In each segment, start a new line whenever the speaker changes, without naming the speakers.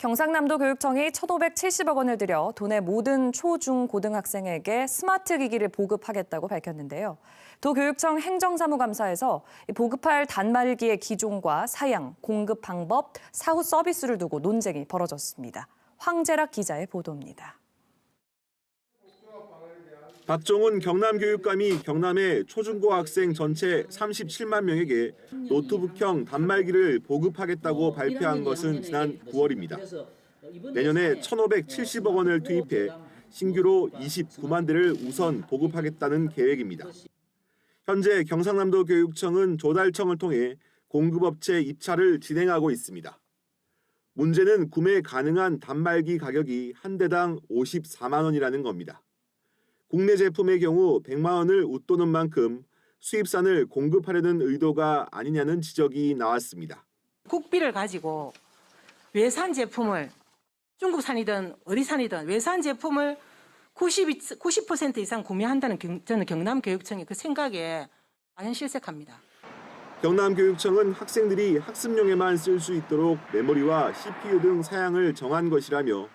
경상남도 교육청이 1,570억 원을 들여 도내 모든 초, 중, 고등학생에게 스마트 기기를 보급하겠다고 밝혔는데요. 도교육청 행정사무감사에서 이 보급할 단말기의 기종과 사양, 공급 방법, 사후 서비스를 두고 논쟁이 벌어졌습니다. 황재락 기자의 보도입니다.
박종훈 경남교육감이 경남의 초중고 학생 전체 37만 명에게 노트북형 단말기를 보급하겠다고 발표한 것은 지난 9월입니다. 내년에 1,570억 원을 투입해 신규로 29만 대를 우선 보급하겠다는 계획입니다. 현재 경상남도 교육청은 조달청을 통해 공급업체 입찰을 진행하고 있습니다. 문제는 구매 가능한 단말기 가격이 한 대당 54만 원이라는 겁니다. 국내 제품의 경우 100만 원을 웃도는 만큼 수입산을 공급하려는 의도가 아니냐는 지적이 나왔습니다.
국비를 가지고 외산 제품을 중국산이든 어디산이든 외산 제품을 90, 90% 이상 구매한다는 경- 저는 경남교육청의 그 생각에 완전 실색합니다.
경남교육청은 학생들이 학습용에만 쓸 수 있도록 메모리와 CPU 등 사양을 정한 것이라며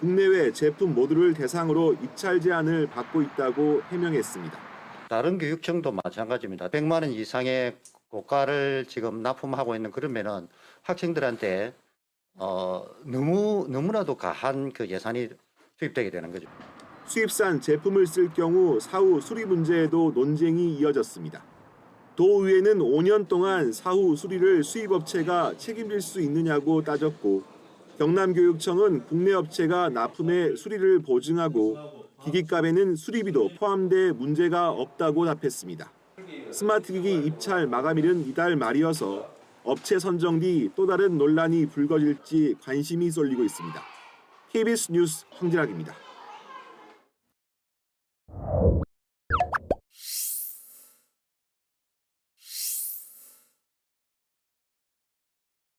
국내외 제품 모두를 대상으로 입찰 제안을 받고 있다고 해명했습니다.
다른 교육청도 마찬가지입니다. 100만 원 이상의 고가를 지금 납품하고 있는 그러면은 학생들한테 어, 너무 너무나도 가한 그 예산이 투입되게 되는 거죠.
수입산 제품을 쓸 경우 사후 수리 문제에도 논쟁이 이어졌습니다. 도의회는 5년 동안 사후 수리를 수입업체가 책임질 수 있느냐고 따졌고 경남교육청은 국내 업체가 납품해 수리를 보증하고 기기값에는 수리비도 포함돼 문제가 없다고 답했습니다. 스마트 기기 입찰 마감일은 이달 말이어서 업체 선정 뒤 또 다른 논란이 불거질지 관심이 쏠리고 있습니다. KBS 뉴스 황진학입니다.